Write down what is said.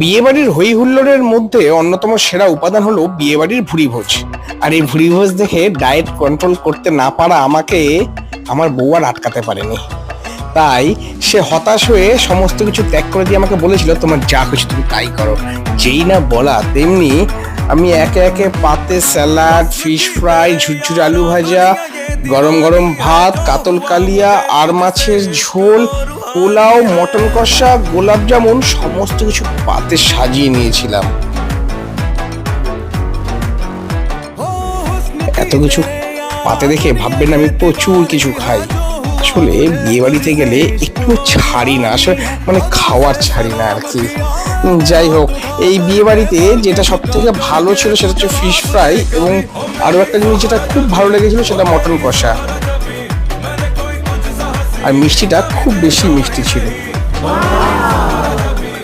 বিয়েবাড়ির হই হুল্লোড়ের মধ্যে অন্যতম সেরা উপাদান হলো বিয়েবাড়ির ভুরি ভোজ আর এই ভুরি ভোজ দেখে ডায়েট কন্ট্রোল করতে না পারা আমাকে আমার বউ আর আটকাতে পারেনি। তাই সে হতাশ হয়ে সমস্ত কিছু ত্যাগ করে দিয়ে আমাকে বলেছিল, তোমার যা কিছু তুমি তাই করো। যেই না বলা, তেমনি আমি একে একে পাতে স্যালাড, ফিশ ফ্রাই, ঝুরঝুর আলু ভাজা গরম গরম ভাত, কাতল কালিয়া, আর মাছের ঝোল, পোলাও, মটন কষা, গোলাপ জামুন, সমস্ত কিছু পাতে সাজিয়ে নিয়েছিলাম। এত কিছু পাতে দেখে ভাববেন আমি প্রচুর কিছু খাই। আসলে বিয়ে বাড়িতে গেলে একটু ছাড়ি না, আসলে মানে খাওয়ার ছাড়ি না আর কি। যাই হোক, এই বিয়ে বাড়িতে যেটা সব থেকে ভালো ছিল সেটা হচ্ছে ফিশ ফ্রাই এবং আরও একটা জিনিস যেটা খুব ভালো লেগেছিল সেটা মটন কষা। আর মিষ্টিটা খুব বেশি মিষ্টি ছিল।